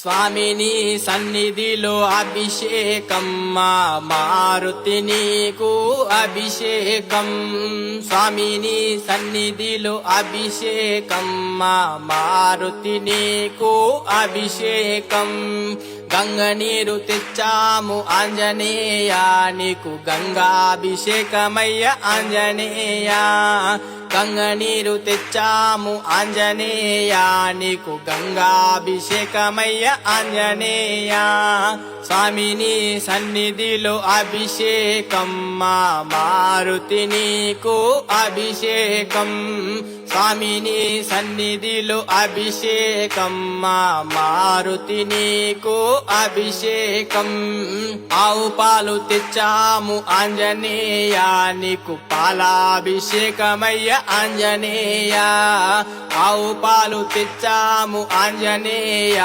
స్వామిని సన్నిధిలో అభిషేకమ్మా మా మారుతి నీకు అభిషేకం. స్వామిని సన్నిధిలో అభిషేకమ్మా మా మారుతి నీకు అభిషేకం. గంగ నీరు తెచ్చాము ఆంజనేయ నీకు గంగాభిషేకమయ్య ఆంజనేయ. గంగ నీరు తెచ్చాము ఆంజనేయ నీకు గంగాభిషేకమయ్య ఆంజనేయ. స్వామిని సన్నిధిలో అభిషేకం. మా మారుతి నీకు అభిషేకం. స్వామిని సన్నిధిలో అభిషేకం. మా మారుతి నీకు అభిషేకం. ఆవు పాలు తెచ్చాము ఆంజనేయ. నీకు పాలాభిషేకమయ్య ఆంజనేయ. ఆవు పాలు తెచ్చాము ఆంజనేయ.